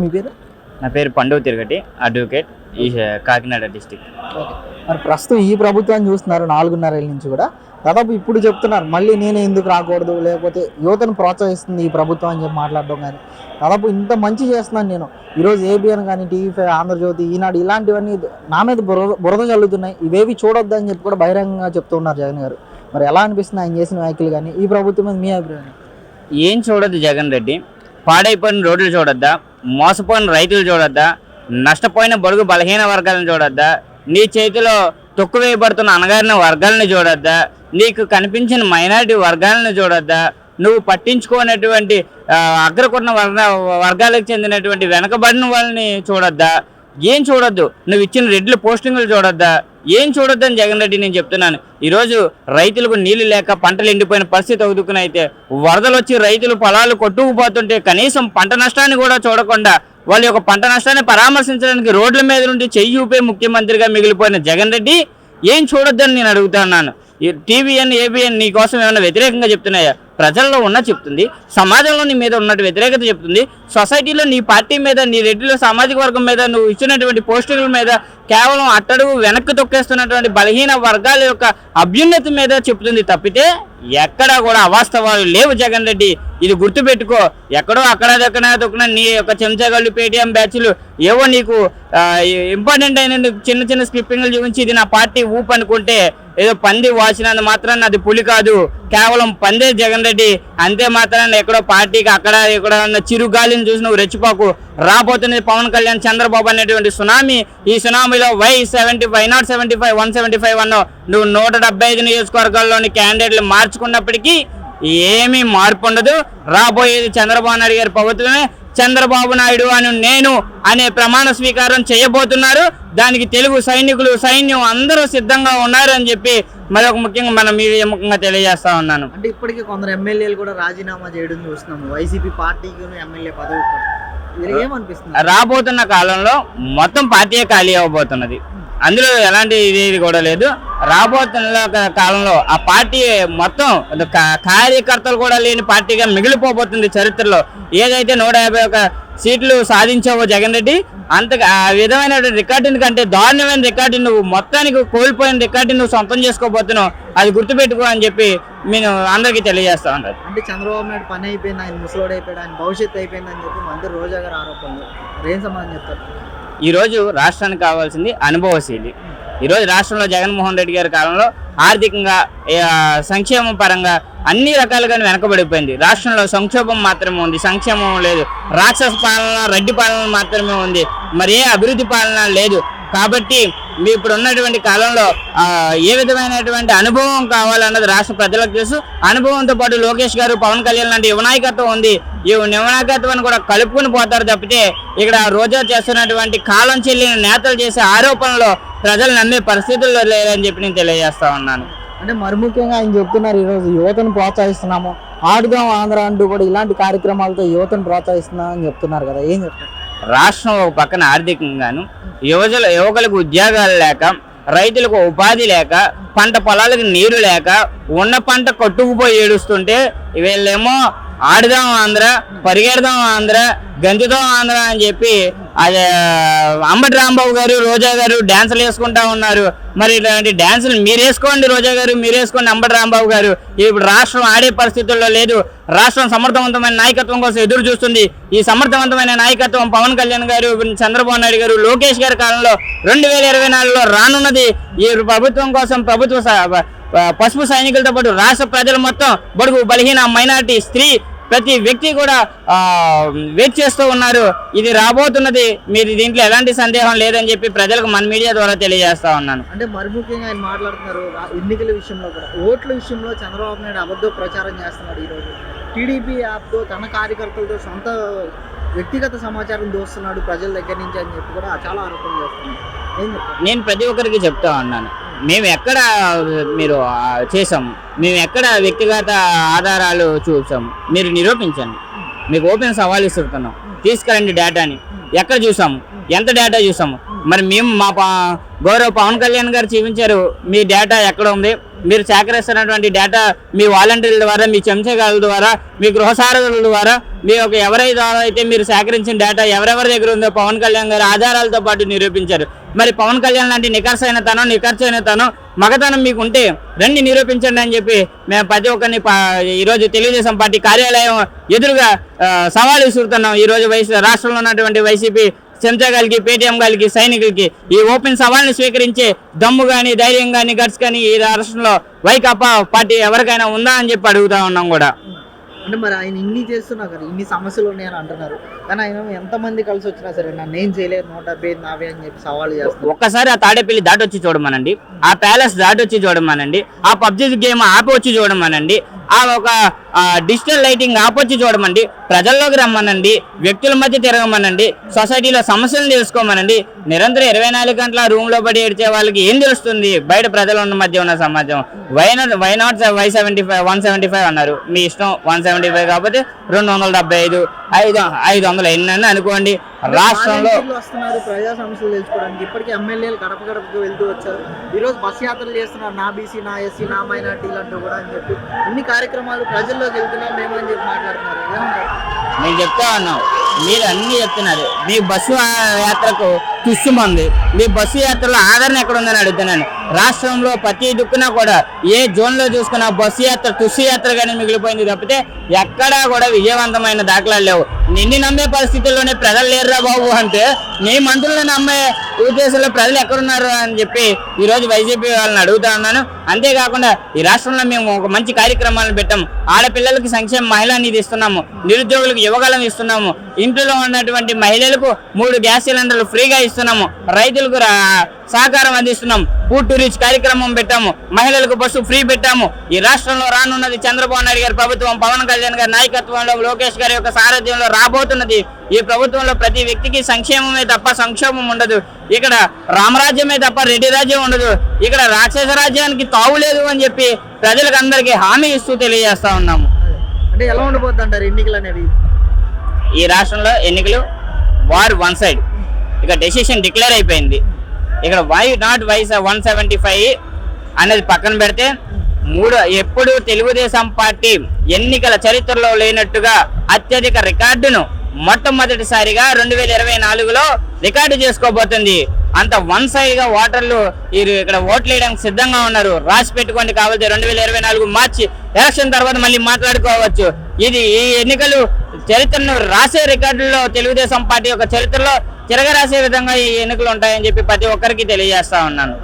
మీ పేరు? నా పేరు పండుగ తిరగటి అడ్వకేట్ ఈ కాకినాడ డిస్టిక్ ఓకే. మరి ప్రస్తుతం ఈ ప్రభుత్వాన్ని చూస్తున్నారు నాలుగున్నర నుంచి కూడా. దాదాపు ఇప్పుడు చెప్తున్నారు మళ్ళీ నేనే ఎందుకు రాకూడదు లేకపోతే యువతను ప్రోత్సహిస్తుంది ఈ ప్రభుత్వం అని చెప్పి మాట్లాడడం కానీ. దాదాపు ఇంత మంచి చేస్తున్నాను నేను. ఈరోజు ఏబిఎన్ కానీ టీవీ ఫైవ్ ఆంధ్రజ్యోతి ఈనాడు ఇలాంటివన్నీ నా మీద బురద బురద చల్లుతున్నాయి. ఇవేవి చూడొద్దు అని చెప్పి కూడా బహిరంగంగా చెప్తూ ఉన్నారు జగన్ గారు. మరి ఎలా అనిపిస్తుంది ఆయన చేసిన వ్యాఖ్యలు కానీ ఈ ప్రభుత్వం మీద మీ అభిప్రాయం? ఏం చూడొద్దు జగన్ రెడ్డి. పాడైపోయిన రోడ్లు చూడొద్దా మోసపోయిన రైతులు చూడొద్దా నష్టపోయిన బడుగు బలహీన వర్గాలను చూడొద్దా నీ చేతిలో తొక్కు వేయబడుతున్న అనగారిన వర్గాలను చూడొద్దా నీకు కనిపించిన మైనారిటీ వర్గాలను చూడొద్దా నువ్వు పట్టించుకోనటువంటి అగ్రకున్న వర్గ వర్గాలకు చెందినటువంటి వెనకబడిన వాళ్ళని చూడొద్దా ఏం చూడొద్దు? నువ్వు ఇచ్చిన రెడ్ల పోస్టింగ్లు చూడొద్దా? ఏం చూడొద్దని జగన్ రెడ్డి నేను చెప్తున్నాను. ఈరోజు రైతులకు నీళ్ళు లేక పంటలు ఎండిపోయిన పరిస్థితి ఒదుకునైతే వరదలు వచ్చి రైతులు పొలాలు కొట్టుకుపోతుంటే కనీసం పంట నష్టాన్ని కూడా చూడకుండా వాళ్ళ యొక్క పంట నష్టాన్ని పరామర్శించడానికి రోడ్ల మీద నుండి చెయ్యి ఊపే ముఖ్యమంత్రిగా మిగిలిపోయిన జగన్ రెడ్డి ఏం చూడొద్దని నేను అడుగుతున్నాను. టీవీఎన్ ఏబిఎన్ నీ కోసం ఏమైనా వ్యతిరేకంగా చెప్తున్నాయా? ప్రజల్లో ఉన్న చెప్తుంది. సమాజంలో నీ మీద ఉన్నట్టు వ్యతిరేకత చెప్తుంది. సొసైటీలో నీ పార్టీ మీద నీ రెడ్డిలో సామాజిక వర్గం మీద నువ్వు ఇచ్చినటువంటి పోస్టుల మీద కేవలం అట్టడుగు వెనక్కి తొక్కేస్తున్నటువంటి బలహీన వర్గాల యొక్క అభ్యున్నతి మీద చెప్తుంది తప్పితే ఎక్కడా కూడా అవాస్తవాలు లేవు జగన్ రెడ్డి. ఇది గుర్తుపెట్టుకో. ఎక్కడో అక్కడ దొక్కన దొక్కన నీ యొక్క చెంచగళ్ళు పేటీఎం బ్యాచ్లు ఏవో నీకు ఇంపార్టెంట్ అయిన చిన్న చిన్న స్క్రిప్టింగ్లు చూపించి ఇది నా పార్టీ ఊపు అనుకుంటే ఏదో పంది వాసినంత మాత్రాన్ని అది పులి కాదు. కేవలం పందే జగన్ రెడ్డి. అంతే మాత్రాన్ని ఎక్కడో పార్టీకి అక్కడ ఇక్కడ ఉన్న చిరుగాలిని చూసి నువ్వు రెచ్చిపోకు. రాబోతున్నది పవన్ కళ్యాణ్ చంద్రబాబు అనేటువంటి సునామీ. ఈ సునామీలో why seventy five not seventy five one seventy five అన్నో నువ్వు నూట డెబ్బై ఐదు నియోజకవర్గాల్లోని క్యాండిడేట్లు మార్చుకున్నప్పటికీ ఏమీ మార్పు ఉండదు. రాబోయేది చంద్రబాబు నాయుడు గారి ప్రభుత్వమే. చంద్రబాబు నాయుడు అని నేను అనే ప్రమాణ స్వీకారం చేయబోతున్నారు. దానికి తెలుగు సైనికులు సైన్యం అందరూ సిద్ధంగా ఉన్నారు అని చెప్పి మరొక ముఖ్యంగా మన మీడియా ముఖ్యంగా తెలియజేస్తా ఉన్నాను. అంటే ఇప్పటికీ కొందరు ఎమ్మెల్యేలు కూడా రాజీనామా చేయడం చూస్తున్నాము. వైసీపీ పార్టీకి ఎమ్మెల్యే పదవి రాబోతున్న కాలంలో మొత్తం పార్టీయే ఖాళీ అవ్వబోతున్నది. అందులో ఎలాంటి ఇది కూడా లేదు. రాబోతున్న కాలంలో ఆ పార్టీ మొత్తం కా- కార్యకర్తలు కూడా లేని పార్టీగా మిగిలిపోబోతుంది చరిత్రలో. ఏదైతే నూట యాభై ఒక సీట్లు సాధించావో జగన్ రెడ్డి అంత ఆ విధమైన రికార్డుని కంటే దారుణమైన రికార్డు నువ్వు మొత్తానికి కోల్పోయిన రికార్డుని నువ్వు సొంతం చేసుకోబోతున్నావు. అది గుర్తుపెట్టుకో అని చెప్పి నేను అందరికీ తెలియజేస్తా ఉన్నారు అంటే చంద్రబాబు నాయుడు పని అయిపోయింది ఆయన ముసలోడు అయిపోయాడు ఆయన భవిష్యత్తు అయిపోయింది అని చెప్పి మంత్రి రోజా గారు ఆరోపణలు. ఏం సమాధానం చెప్తారు. ఈరోజు రాష్ట్రానికి కావాల్సింది అనుభవశీలి. ఈరోజు రాష్ట్రంలో జగన్మోహన్ రెడ్డి గారి కాలంలో ఆర్థికంగా సంక్షేమ పరంగా అన్ని రకాలుగా వెనకబడిపోయింది. రాష్ట్రంలో సంక్షోభం మాత్రమే ఉంది సంక్షేమం లేదు. రాక్షస పాలన రెడ్డి పాలన మాత్రమే ఉంది. మరి ఏ అభివృద్ధి పాలన లేదు. కాబట్టి మీ ఇప్పుడు ఉన్నటువంటి కాలంలో ఏ విధమైనటువంటి అనుభవం కావాలన్నది రాష్ట్ర ప్రజలకు తెలుసు. అనుభవంతో పాటు లోకేష్ గారు పవన్ కళ్యాణ్ లాంటి యువనాయకత్వం ఉంది. ఈ యువనాయకత్వాన్ని కూడా కలుపుకుని పోతారు తప్పితే ఇక్కడ రోజా చేస్తున్నటువంటి కాలం చెల్లిన నేతలు చేసే ఆరోపణలో ప్రజలు నమ్మే పరిస్థితుల్లో లేదని చెప్పి నేను తెలియజేస్తా ఉన్నాను. అంటే మరి ముఖ్యంగా ఆయన చెప్తున్నారు ఈరోజు యువతను ప్రోత్సహిస్తున్నాము. ఆడుదాం ఆంధ్ర అంటూ కూడా ఇలాంటి కార్యక్రమాలతో యువతను ప్రోత్సహిస్తున్నామని చెప్తున్నారు కదా ఏం చెప్తారు? రాష్ట్రం ఒక పక్కన ఆర్థికంగాను యువజల యువకులకు ఉద్యోగాలు లేక రైతులకు ఉపాధి లేక పంట పొలాలకు నీరు లేక ఉన్న పంట కొట్టుకుపోయి ఏడుస్తుంటే వీళ్ళేమో ఆడుదాం ఆంధ్ర పరిగెడదాం ఆంధ్ర గంతుదాం ఆంధ్ర అని చెప్పి అదే అంబటి రాంబాబు గారు రోజా గారు డ్యాన్సులు వేసుకుంటా ఉన్నారు. మరి ఇలాంటి డ్యాన్సులు మీరు వేసుకోండి రోజా గారు మీరు వేసుకోండి అంబటి రాంబాబు గారు. ఇప్పుడు రాష్ట్రం ఆడే పరిస్థితుల్లో లేదు. రాష్ట్రం సమర్థవంతమైన నాయకత్వం కోసం ఎదురు చూస్తుంది. ఈ సమర్థవంతమైన నాయకత్వం పవన్ కళ్యాణ్ గారు చంద్రబాబు నాయుడు గారు లోకేష్ గారి కాలంలో రెండు వేల ఇరవై నాలుగులో రానున్నది. ఈ ప్రభుత్వం కోసం ప్రభుత్వ స- పసుపు సైనికులతో పాటు రాష్ట్ర ప్రజలు మొత్తం బడుగు బలహీన మైనార్టీ స్త్రీ ప్రతి వ్యక్తి కూడా వెయిట్ చేస్తూ ఉన్నారు. ఇది రాబోతున్నది మీరు దీంట్లో ఎలాంటి సందేహం లేదని చెప్పి ప్రజలకు మన మీడియా ద్వారా తెలియజేస్తా ఉన్నాను. అంటే మరి ముఖ్యంగా ఆయన మాట్లాడుతున్నారు ఎన్నికల విషయంలో కూడా. ఓట్ల విషయంలో చంద్రబాబు నాయుడు అబద్ధ ప్రచారం చేస్తున్నాడు ఈరోజు. టీడీపీ యాప్తో తన కార్యకర్తలతో సొంత వ్యక్తిగత సమాచారం దోస్తున్నాడు ప్రజల దగ్గర నుంచి అని చెప్పి కూడా చాలా ఆరోపణలు చేస్తున్నాడు నేను ప్రతి ఒక్కరికి చెప్తా ఉన్నాను. మేము ఎక్కడ మీరు చేసాము మేము ఎక్కడ వ్యక్తిగత ఆధారాలు చూసాము మీరు నిరూపించండి. మీకు ఓపెన్ సవాల్ ఇస్తున్నాం. తీసుకురండి డేటాని ఎక్కడ చూసాము ఎంత డేటా చూసాము మరి మేము మా పా- గౌరవ పవన్ కళ్యాణ్ గారు చూపించారు. మీ డేటా ఎక్కడ ఉంది? మీరు సేకరిస్తున్నటువంటి డేటా మీ వాలంటీర్ల ద్వారా మీ చెంచగాల ద్వారా మీ గృహ సారథుల ద్వారా మీ యొక్క ఎవరై ద్వారా అయితే మీరు సేకరించిన డేటా ఎవరెవరి దగ్గర ఉందో పవన్ కళ్యాణ్ గారు ఆధారాలతో పాటు నిరూపించారు. మరి పవన్ కళ్యాణ్ లాంటి నిఖర్సైన తనం నిఖర్చైన తనం మగతనం మీకు ఉంటే రండి నిరూపించండి అని చెప్పి మేము ప్రతి ఒక్కరిని పా- ఈరోజు తెలుగుదేశం పార్టీ కార్యాలయం ఎదురుగా సవాలు విసురుతున్నాం. ఈరోజు వైసీ రాష్ట్రంలో ఉన్నటువంటి వైసీపీ చెంచగాలికి పేటీఎం గాలికి సైనికులకి ఈ ఓపెన్ సవాల్ని స్వీకరించే దమ్ము కానీ ధైర్యం కానీ గట్స్ కానీ ఈ రాష్ట్రంలో వైకాపా పార్టీ ఎవరికైనా ఉందా అని చెప్పి అడుగుతా ఉన్నాం కూడా. అంటే మరి ఆయన ఇన్ని చేస్తున్నా కదా ఇన్ని సమస్యలు ఉన్నాయని అంటున్నారు. కానీ ఆయన ఎంతమంది కలిసి వచ్చినా సరే నన్ను ఏం చేయలేదు నూట డెబ్బై నావే అని చెప్పి సవాల్ చేస్తారు ఒక్కసారి ఆ తాడేపల్లి దాటొచ్చి చూడమనండి. ఆ ప్యాలెస్ దాటొచ్చి చూడమనండి. ఆ పబ్జి గేమ్ ఆపి వచ్చి చూడమనండి. ఆ ఒక డిజిటల్ లైటింగ్ ఆపొచ్చి చూడమండి. ప్రజల్లోకి రమ్మనండి. వ్యక్తుల మధ్య తిరగమనండి. సొసైటీలో సమస్యలు తెలుసుకోమనండి. నిరంతరం ఇరవై నాలుగు గంటల రూమ్లో పడి ఏడ్చే వాళ్ళకి ఏం తెలుస్తుంది? బయట ప్రజల ఉన్న మధ్య ఉన్న సమాజం. Why not why not why seventy five one seventy five అన్నారు. మీ ఇష్టం వన్ సెవెంటీ ఫైవ్ కాకపోతే రెండు వందల డెబ్బై ఐదు ఐదు ఐదు వందలు ఎన్ని అనుకోండి. రాష్ట్రంలో వస్తున్నారు ప్రజా సమస్యలు తెలుసుకోవడానికి. ఇప్పటికీ ఎమ్మెల్యేలు గడప గడపకు వెళ్తూ వచ్చారు. ఈరోజు బస్ యాత్రలు చేస్తున్నారు. నా బీసీ నా ఎస్సీ నా మైనార్టీలు అంటూ కూడా అని చెప్పి. ఇన్ని కార్యక్రమాలు ప్రజల్లో ప్రజల్లోకి వెళ్తున్నాం మేము అని చెప్పి మాట్లాడుతున్నారు. ఏమంటారు? చెప్తా ఉన్నాం మీరు అన్ని చెప్తున్నారు. మీ బస్సు యాత్రకు తుస్సుమంది. మీ బస్సు యాత్రలో ఆదరణ ఎక్కడ ఉందని అడుగుతున్నాను. రాష్ట్రంలో ప్రతి దిక్కున కూడా ఏ జోన్లో చూసుకున్న బస్సు యాత్ర తుస్సు యాత్రగానే మిగిలిపోయింది తప్పితే ఎక్కడా కూడా విజయవంతమైన దాఖలాలు లేవు. నిన్ను నమ్మే పరిస్థితుల్లోనే ప్రజలు లేరురా బాబు అంటే నీ మంత్రులను నమ్మే ఉద్దేశంలో ప్రజలు ఎక్కడున్నారు అని చెప్పి ఈరోజు వైసీపీ వాళ్ళని అడుగుతా ఉన్నాను. అంతేకాకుండా ఈ రాష్ట్రంలో మేము ఒక మంచి కార్యక్రమాలను పెట్టాము ఆడపిల్లలకి సంక్షేమ మహిళా నిధి ఇస్తున్నాము. నిరుద్యోగులకు యువగలం ఇస్తున్నాము. ఇంట్లో ఉన్నటువంటి మహిళలకు మూడు గ్యాస్ సిలిండర్లు ఫ్రీగా ఇస్తున్నాము. రైతులకు రా- సహకారం అందిస్తున్నాం. ఫుడ్ టు రీచ్ కార్యక్రమం పెట్టాము. మహిళలకు బస్సు ఫ్రీ పెట్టాము. ఈ రాష్ట్రంలో రానున్నది చంద్రబాబు నాయుడు గారి ప్రభుత్వం పవన్ కళ్యాణ్ గారి నాయకత్వంలో లోకేష్ గారి యొక్క సారథ్యంలో రాబోతున్నది. ఈ ప్రభుత్వంలో ప్రతి వ్యక్తికి సంక్షేమమే తప్ప సంక్షోభం ఉండదు. ఇక్కడ రామరాజ్యమే తప్ప రెడ్డి రాజ్యం ఉండదు. ఇక్కడ రాక్షస రాజ్యానికి తావు లేదు అని చెప్పి ప్రజలకు అందరికీ హామీ ఇస్తూ తెలియజేస్తా ఉన్నాము. అంటే ఎలా ఉండబోద్ది అంటారు ఎన్నికలు అనేవి? ఈ రాష్ట్రంలో ఎన్నికలు వార్ వన్ సైడ్. ఇక డెసిషన్ డిక్లేర్ అయిపోయింది. ఇక్కడ why not why one seventy five అనేది పక్కన పెడితే మూడు ఎప్పుడు తెలుగుదేశం పార్టీ ఎన్నికల చరిత్రలో లేనట్టుగా అత్యధిక రికార్డును మొట్టమొదటిసారిగా రెండు వేల ఇరవై నాలుగులో రికార్డు చేసుకోబోతుంది. అంత వన్ సైడ్గా ఓటర్లు వీరు ఇక్కడ ఓట్లు వేయడానికి సిద్ధంగా ఉన్నారు. రాసి పెట్టుకోండి కావాల్సి రెండు వేల ఇరవై నాలుగు మార్చి ఎలక్షన్ తర్వాత మళ్ళీ మాట్లాడుకోవచ్చు. ఇది ఈ ఎన్నికలు చరిత్రను రాసే రికార్డుల్లో తెలుగుదేశం పార్టీ యొక్క చరిత్రలో తిరగరాసే విధంగా ఈ ఎన్నికలు ఉంటాయని చెప్పి ప్రతి ఒక్కరికి తెలియజేస్తా ఉన్నాను.